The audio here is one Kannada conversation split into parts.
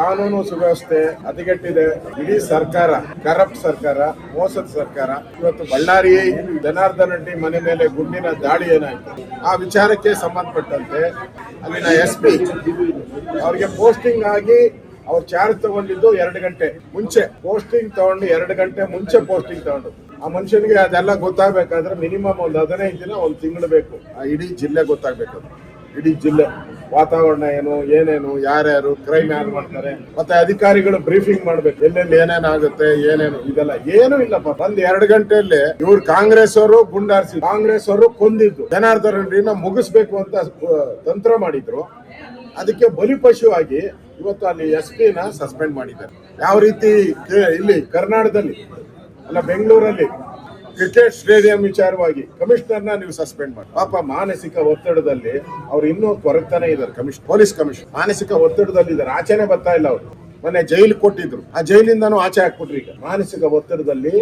ಕಾನೂನು ಸುವ್ಯವಸ್ಥೆ ಹದಗೆಟ್ಟಿದೆ ಇಡೀ ಸರ್ಕಾರ, ಕರಪ್ಟ್ ಸರ್ಕಾರ, ಮೋಸದ ಸರ್ಕಾರ, ಇವತ್ತು ಬಳ್ಳಾರಿ ಜನಾರ್ದನ್ ರೆಡ್ಡಿ ಮನೆ ಮೇಲೆ ಗುಂಡಿನ ದಾಳಿ ಏನಾಯ್ತು? ಆ ವಿಚಾರಕ್ಕೆ ಸಂಬಂಧಪಟ್ಟಂತೆ ಅಲ್ಲಿನ ಎಸ್ ಪಿ ಅವ್ರಿಗೆ ಪೋಸ್ಟಿಂಗ್ ಆಗಿ ಅವ್ರ ಚಾರ್ಜ್ ತಗೊಂಡಿದ್ದು ಎರಡು ಗಂಟೆ ಮುಂಚೆ. ಪೋಸ್ಟಿಂಗ್ ತಗೊಂಡು ಎರಡು ಗಂಟೆ ಮುಂಚೆ ಪೋಸ್ಟಿಂಗ್ ತಗೊಂಡು. ಆ ಮನುಷ್ಯನಿಗೆ ಅದೆಲ್ಲ ಗೊತ್ತಾಗಬೇಕಾದ್ರೆ ಮಿನಿಮಮ್ ಒಂದು ಹದಿನೈದು ದಿನ, ಒಂದು ತಿಂಗಳು ಬೇಕು. ಆ ಇಡೀ ಜಿಲ್ಲೆ ಗೊತ್ತಾಗಬೇಕು. ಇಡೀ ಜಿಲ್ಲೆ. ವಾತಾವರಣ ಏನು, ಏನೇನು, ಯಾರ್ಯಾರು ಕ್ರೈಮ್ ಯಾರು ಮಾಡ್ತಾರೆ, ಮತ್ತೆ ಅಧಿಕಾರಿಗಳು ಬ್ರೀಫಿಂಗ್ ಮಾಡ್ಬೇಕು, ಎಲ್ಲೆಲ್ಲಿ ಏನೇನಾಗುತ್ತೆ ಏನೇನು, ಇದೆಲ್ಲ ಏನು ಇಲ್ಲಪ್ಪ. ಒಂದ್ ಎರಡು ಗಂಟೆಯಲ್ಲಿ ಇವ್ರು ಕಾಂಗ್ರೆಸ್ ಅವರು ಗುಂಡಾರಿಸಿ, ಕಾಂಗ್ರೆಸ್ ಅವರು ಕೊಂದಿದ್ದು. ಜನಾರ್ದನ್ ರೆಡ್ಡಿನ ಮುಗಿಸ್ಬೇಕು ಅಂತ ತಂತ್ರ ಮಾಡಿದ್ರು. ಅದಕ್ಕೆ ಬಲಿಪಶುವಾಗಿ ಇವತ್ತು ಅಲ್ಲಿ ಎಸ್ನ ಸಸ್ಪೆಂಡ್ ಮಾಡಿದ್ದಾರೆ. ಯಾವ ರೀತಿ ಇಲ್ಲಿ ಕರ್ನಾಟಕದಲ್ಲಿ, ಅಲ್ಲ ಬೆಂಗಳೂರಲ್ಲಿ ಕ್ರಿಕೆಟ್ ಸ್ಟೇಡಿಯಂ ವಿಚಾರವಾಗಿ ಕಮಿಷನರ್ನ ನೀವು ಸಸ್ಪೆಂಡ್ ಮಾಡಿ. ಪಾಪ ಮಾನಸಿಕ ಒತ್ತಡದಲ್ಲಿ ಅವ್ರು ಇನ್ನೂ ಕೊರಗ್ತಾನೆ ಇದ್ದಾರೆ ಕಮಿಷನ್, ಪೊಲೀಸ್ ಕಮಿಷನ್. ಮಾನಸಿಕ ಒತ್ತಡದಲ್ಲಿ ಇದ್ದಾರೆ. ಆಚೆನೆ ಬರ್ತಾ ಇಲ್ಲ ಅವರು. ಮೊನ್ನೆ ಜೈಲು ಕೊಟ್ಟಿದ್ರು. ಆ ಜೈಲಿಂದಾನು ಆಚೆ ಹಾಕ್ಬಿಟ್ರಿ ಈಗ. ಮಾನಸಿಕ ಒತ್ತಡದಲ್ಲಿ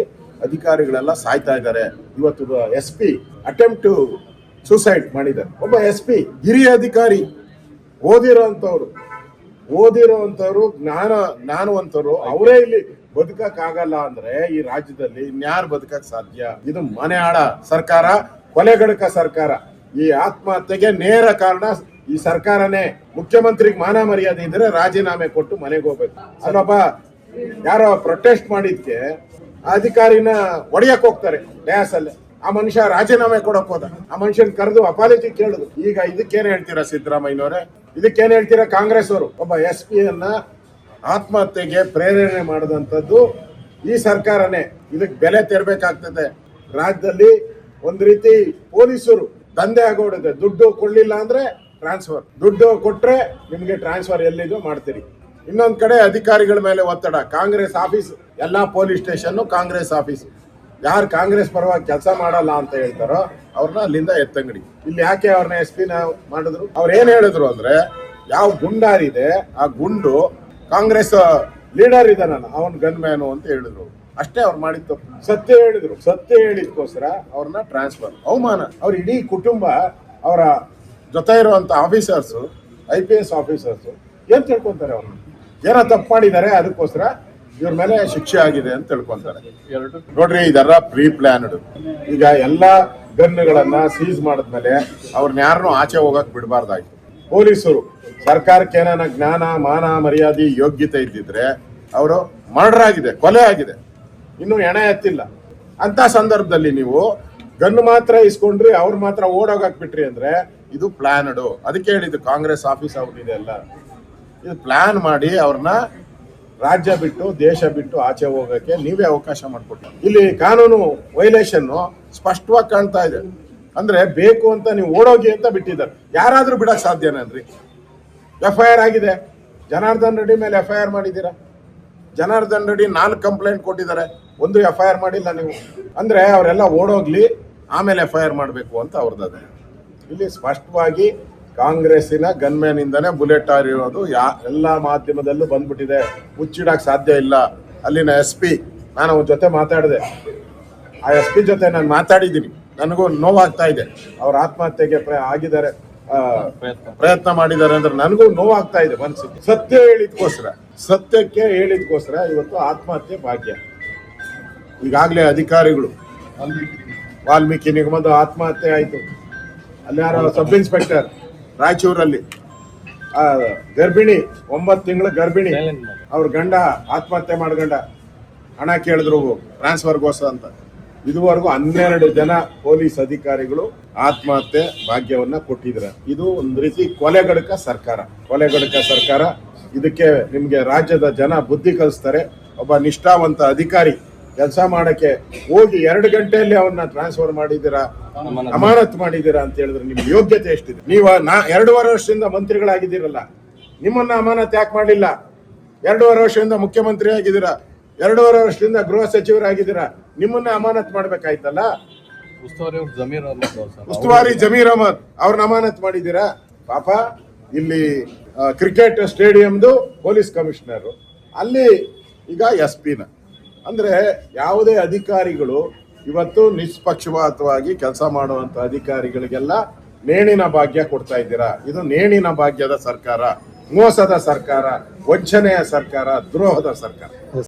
ಅಧಿಕಾರಿಗಳೆಲ್ಲ ಸಾಯ್ತಾ ಇದ್ದಾರೆ. ಇವತ್ತು S P attempt to suicide ಮಾಡಿದ್ದಾರೆ. ಒಬ್ಬ ಎಸ್ ಪಿ ಹಿರಿಯ ಅಧಿಕಾರಿ. ಓದಿರೋ ಅಂತವ್ರು ಓದಿರೋ ಅಂತವ್ರು ಜ್ಞಾನ, ಜ್ಞಾನವಂತರು. ಅವರೇ ಇಲ್ಲಿ ಬದುಕಕ್ ಆಗಲ್ಲ ಅಂದ್ರೆ ಈ ರಾಜ್ಯದಲ್ಲಿ ಇನ್ಯಾರು ಬದುಕಕ್ ಸಾಧ್ಯ? ಇದು ಮನೆ ಆಡ ಸರ್ಕಾರ ಕೊಲೆಗಡಕ ಸರ್ಕಾರ. ಈ ಆತ್ಮಹತ್ಯೆಗೆ ನೇರ ಕಾರಣ ಈ ಸರ್ಕಾರನೇ. ಮುಖ್ಯಮಂತ್ರಿಗೆ ಮಾನ ಮರ್ಯಾದೆ ಇದ್ರೆ ರಾಜೀನಾಮೆ ಕೊಟ್ಟು ಮನೆಗೆ ಹೋಗ್ಬೇಕು. ಅಲ್ಲೊಬ್ಬ ಯಾರೋ ಪ್ರೊಟೆಸ್ಟ್ ಮಾಡಿದ್ಕೆ ಅಧಿಕಾರಿನ ಒಡೆಯಕ್ ಹೋಗ್ತಾರೆ ಡ್ಯಾಸ್ ಅಲ್ಲಿ ಆ ಮನುಷ್ಯ ರಾಜೀನಾಮೆ ಕೊಡಕ್ ಹೋದ. ಆ ಮನುಷ್ಯನ್ ಕರೆದು ಅಪಾಲಜಿ ಕೇಳುದು. ಈಗ ಇದಕ್ಕೇನ್ ಹೇಳ್ತೀರಾ ಸಿದ್ದರಾಮಯ್ಯನವರೇ? ಇದಕ್ಕೇನ್ ಹೇಳ್ತೀರಾ ಕಾಂಗ್ರೆಸ್ ಅವರು ಒಬ್ಬ ಎಸ್ ಪಿ ಅನ್ನ ಆತ್ಮಹತ್ಯೆಗೆ ಪ್ರೇರಣೆ ಮಾಡಿದಂಥದ್ದು ಈ ಸರ್ಕಾರನೇ. ಇದಕ್ಕೆ ಬೆಲೆ ತೆರಬೇಕಾಗ್ತದೆ. ರಾಜ್ಯದಲ್ಲಿ ಒಂದು ರೀತಿ ಪೊಲೀಸರು ದಂಧೆ ಆಗೋಡಿದೆ. ದುಡ್ಡು ಕೊಡಲಿಲ್ಲ ಅಂದ್ರೆ ಟ್ರಾನ್ಸ್ಫರ್ ದುಡ್ಡು ಕೊಟ್ರೆ ನಿಮಗೆ ಟ್ರಾನ್ಸ್ಫರ್ ಎಲ್ಲಿದು ಮಾಡ್ತೀರಿ. ಇನ್ನೊಂದು ಕಡೆ ಅಧಿಕಾರಿಗಳ ಮೇಲೆ ಒತ್ತಡ. ಕಾಂಗ್ರೆಸ್ ಆಫೀಸ್, ಎಲ್ಲಾ ಪೊಲೀಸ್ ಸ್ಟೇಷನ್ ಕಾಂಗ್ರೆಸ್ ಆಫೀಸ್. ಯಾರು ಕಾಂಗ್ರೆಸ್ ಪರವಾಗಿ ಕೆಲಸ ಮಾಡಲ್ಲ ಅಂತ ಹೇಳ್ತಾರೋ ಅವ್ರನ್ನ ಅಲ್ಲಿಂದ ಎತ್ತಂಗಡಿ. ಇಲ್ಲಿ ಯಾಕೆ ಅವ್ರನ್ನ ಎಸ್ ಪಿನ ಮಾಡಿದ್ರು? ಅವ್ರು ಏನ್ ಹೇಳಿದ್ರು ಅಂದ್ರೆ, ಯಾವ ಗುಂಡಾರಿದೆ, ಆ ಗುಂಡು ಕಾಂಗ್ರೆಸ್ ಲೀಡರ್ ಇದ್ದಾನಲ್ಲ ಅವನ್ ಗನ್ ಮ್ಯಾನು ಅಂತ ಹೇಳಿದ್ರು. ಅಷ್ಟೇ ಅವ್ರು ಮಾಡಿದ್ದು ಸತ್ಯ ಹೇಳಿದ್ರು. ಸತ್ಯ ಹೇಳಿದ್ಕೋಸ್ಕರ ಅವ್ರನ್ನ ಟ್ರಾನ್ಸ್ಫರ್ ಅವಮಾನ. ಅವ್ರ ಇಡೀ ಕುಟುಂಬ, ಅವರ ಜೊತೆ ಇರುವಂತ officers I P S officers ಏನ್ ತಿಳ್ಕೊಂತಾರೆ ಅವ್ರನ್ನ ಏನೋ ತಪ್ಪು ಮಾಡಿದ್ದಾರೆ, ಅದಕ್ಕೋಸ್ಕರ ಇವ್ರ ಮೇಲೆ ಶಿಕ್ಷೆ ಆಗಿದೆ ಅಂತ ತಿಳ್ಕೊಂತಾರೆ. ನೋಡ್ರಿ, ಇದೆಲ್ಲ ಪ್ರೀ ಪ್ಲಾನ್ಡ್ ಈಗ ಎಲ್ಲಾ ಗನ್ಗಳನ್ನ ಸೀಸ್ ಮಾಡಿದ್ಮೇಲೆ ಅವ್ರನ್ನ ಯಾರನ್ನೂ ಆಚೆ ಹೋಗಕ್ ಬಿಡಬಾರ್ದಾಯ್ತು. ಪೊಲೀಸರು ಸರ್ಕಾರಕ್ಕೆ ಏನಾನ ಜ್ಞಾನ, ಮಾನ, ಮರ್ಯಾದೆ, ಯೋಗ್ಯತೆ ಇದ್ದಿದ್ರೆ ಅವರು ಮರ್ಡರ್ ಆಗಿದೆ, ಕೊಲೆ ಆಗಿದೆ. ಇನ್ನು ಎಣೆ ಎತ್ತಿಲ್ಲ. ಅಂತ ಸಂದರ್ಭದಲ್ಲಿ ನೀವು ಗನ್ನು ಮಾತ್ರ ಇಸ್ಕೊಂಡ್ರಿ, ಅವ್ರು ಮಾತ್ರ ಓಡೋಗಾಕ್ಬಿಟ್ರಿ ಅಂದ್ರೆ ಇದು ಪ್ಲಾನ್ಡ್. ಅದಕ್ಕೆ ಹೇಳಿದ್ದು ಕಾಂಗ್ರೆಸ್ ಆಫೀಸ್ ಅವ್ರಿದೆ ಅಲ್ಲ. ಇದು ಪ್ಲಾನ್ ಮಾಡಿ ಅವ್ರನ್ನ ರಾಜ್ಯ ಬಿಟ್ಟು, ದೇಶ ಬಿಟ್ಟು ಆಚೆ ಹೋಗಕ್ಕೆ ನೀವೇ ಅವಕಾಶ ಮಾಡಿಕೊಟ್ಟಿ ಇಲ್ಲಿ ಕಾನೂನು ವೈಲೇಷನ್ ಸ್ಪಷ್ಟವಾಗಿ ಕಾಣ್ತಾ ಇದೆ. ಅಂದ್ರೆ ಬೇಕು ಅಂತ ನೀವು ಓಡೋಗಿ ಅಂತ ಬಿಟ್ಟಿದ್ದಾರೆ. ಯಾರಾದ್ರೂ ಬಿಡಕ್ ಸಾಧ್ಯನಲ್ರಿ ಎಫ್ ಐ ಆರ್ ಆಗಿದೆ. ಜನಾರ್ದನ್ ರೆಡ್ಡಿ ಮೇಲೆ ಎಫ್ ಐ ಆರ್ ಮಾಡಿದ್ದೀರಾ? ಜನಾರ್ದನ್ ರೆಡ್ಡಿ ನಾಲ್ಕು ಕಂಪ್ಲೇಂಟ್ ಕೊಟ್ಟಿದ್ದಾರೆ. ಒಂದು ಎಫ್ ಐ ಆರ್ ಮಾಡಿಲ್ಲ ನೀವು. ಅಂದ್ರೆ ಅವರೆಲ್ಲ ಓಡೋಗ್ಲಿ, ಆಮೇಲೆ ಎಫ್ ಐ ಆರ್ ಮಾಡಬೇಕು ಅಂತ ಅವ್ರದ್ದು ಇಲ್ಲಿ ಸ್ಪಷ್ಟವಾಗಿ ಕಾಂಗ್ರೆಸ್ಸಿನ ಗನ್ಮ್ಯಾನ್ ಇಂದನೇ ಬುಲೆಟ್ ಹಾರಿರೋದು ಯಾ, ಎಲ್ಲ ಮಾಧ್ಯಮದಲ್ಲೂ ಬಂದ್ಬಿಟ್ಟಿದೆ. ಮುಚ್ಚಿಡಕ್ ಸಾಧ್ಯ ಇಲ್ಲ. ಅಲ್ಲಿನ ಎಸ್ ಪಿ ನಾನು ಅವ್ರ ಜೊತೆ ಮಾತಾಡಿದೆ. ಆ ಎಸ್ ಪಿ ಜೊತೆ ನಾನು ಮಾತಾಡಿದ್ದೀನಿ. ನನಗೂ ನೋವಾಗ್ತಾ ಇದೆ. ಅವ್ರ ಆತ್ಮಹತ್ಯೆಗೆ ಆಗಿದ್ದಾರೆ. ಪ್ರಯತ್ನ ಮಾಡಿದ್ದಾರೆ ಅಂದ್ರೆ ನನಗೂ ನೋವಾಗ್ತಾ ಇದೆ ಮನಸ್ಸಿಗೆ. ಸತ್ಯ ಹೇಳಿದ್ಕೋಸ್ಕರ ಸತ್ಯಕ್ಕೆ ಹೇಳಿದ್ಕೋಸ್ಕರ ಇವತ್ತು ಆತ್ಮಹತ್ಯೆ ಭಾಗ್ಯ. ಈಗಾಗಲೇ ಅಧಿಕಾರಿಗಳು ವಾಲ್ಮೀಕಿ ನಿಗಮದ ಆತ್ಮಹತ್ಯೆ ಆಯಿತು. ಅಲ್ಲಿ ಯಾರೋ ಸಬ್ ಇನ್ಸ್ಪೆಕ್ಟರ್ ರಾಯಚೂರಲ್ಲಿ ಗರ್ಭಿಣಿ ಒಂಬತ್ತು ತಿಂಗಳ ಗರ್ಭಿಣಿ ಅವ್ರ ಗಂಡ ಆತ್ಮಹತ್ಯೆ ಮಾಡ್ಗಂಡ ಹಣ ಕೇಳಿದ್ರು ಟ್ರಾನ್ಸ್ಫರ್ಗೋಸ್ಕರ ಅಂತ. ಇದುವರೆಗೂ ಹನ್ನೆರಡು ಜನ ಪೊಲೀಸ್ ಅಧಿಕಾರಿಗಳು ಆತ್ಮಹತ್ಯೆ ಭಾಗ್ಯವನ್ನ ಕೊಟ್ಟಿದ್ದಾರೆ. ಇದು ಒಂದು ರೀತಿ ಕೊಲೆಗಡಕ ಸರ್ಕಾರ. ಕೊಲೆಗಡಕ ಸರ್ಕಾರ ಇದಕ್ಕೆ ನಿಮಗೆ ರಾಜ್ಯದ ಜನ ಬುದ್ಧಿ ಕಲಿಸ್ತಾರೆ. ಒಬ್ಬ ನಿಷ್ಠಾವಂತ ಅಧಿಕಾರಿ ಕೆಲಸ ಮಾಡಕ್ಕೆ ಹೋಗಿ ಎರಡು ಗಂಟೆಯಲ್ಲಿ ಅವನ್ನ ಟ್ರಾನ್ಸ್ಫರ್ ಮಾಡಿದ್ದೀರಾ, ಅಮಾನತ್ ಮಾಡಿದ್ದೀರಾ ಅಂತ ಹೇಳಿದ್ರೆ ನಿಮ್ ಯೋಗ್ಯತೆ ಎಷ್ಟಿದೆ? ನೀವು ನಾ ಎರಡೂವರೆ ವರ್ಷದಿಂದ ಮಂತ್ರಿಗಳಾಗಿದ್ದೀರಲ್ಲ, ನಿಮ್ಮನ್ನ ಅಮಾನತ್ ಯಾಕೆ ಮಾಡಿಲ್ಲ ಎರಡೂವರೆ ವರ್ಷದಿಂದ ಮುಖ್ಯಮಂತ್ರಿ ಆಗಿದ್ದೀರಾ? ಎರಡೂವರೆ ವರ್ಷದಿಂದ ಗೃಹ ಸಚಿವರಾಗಿದ್ದೀರಾ? ನಿಮ್ಮನ್ನ ಅಮಾನತ್ ಮಾಡ್ಬೇಕಾಯ್ತಲ್ಲ? ಉಸ್ತುವಾರಿ ಅಹಮದ್ ಜಮೀರ್ ಅಹಮದ್ ಅವ್ರನ್ನ ಅಮಾನತ್ ಮಾಡಿದ್ದೀರಾ? ಪಾಪ ಇಲ್ಲಿ ಕ್ರಿಕೆಟ್ ಸ್ಟೇಡಿಯಂದು ಪೊಲೀಸ್ ಕಮಿಷನರ್. ಅಲ್ಲಿ ಈಗ ಎಸ್ ಪಿನ ಅಂದ್ರೆ ಯಾವುದೇ ಅಧಿಕಾರಿಗಳು ಇವತ್ತು ನಿಷ್ಪಕ್ಷಪಾತವಾಗಿ ಕೆಲಸ ಮಾಡುವಂತ ಅಧಿಕಾರಿಗಳಿಗೆಲ್ಲ ನೇಣಿನ ಭಾಗ್ಯ ಕೊಡ್ತಾ ಇದ್ದೀರಾ? ಇದು ನೇಣಿನ ಭಾಗ್ಯದ ಸರ್ಕಾರ ಮೋಸದ ಸರ್ಕಾರ ವಂಚನೆಯ ಸರ್ಕಾರ ದ್ರೋಹದ ಸರ್ಕಾರ.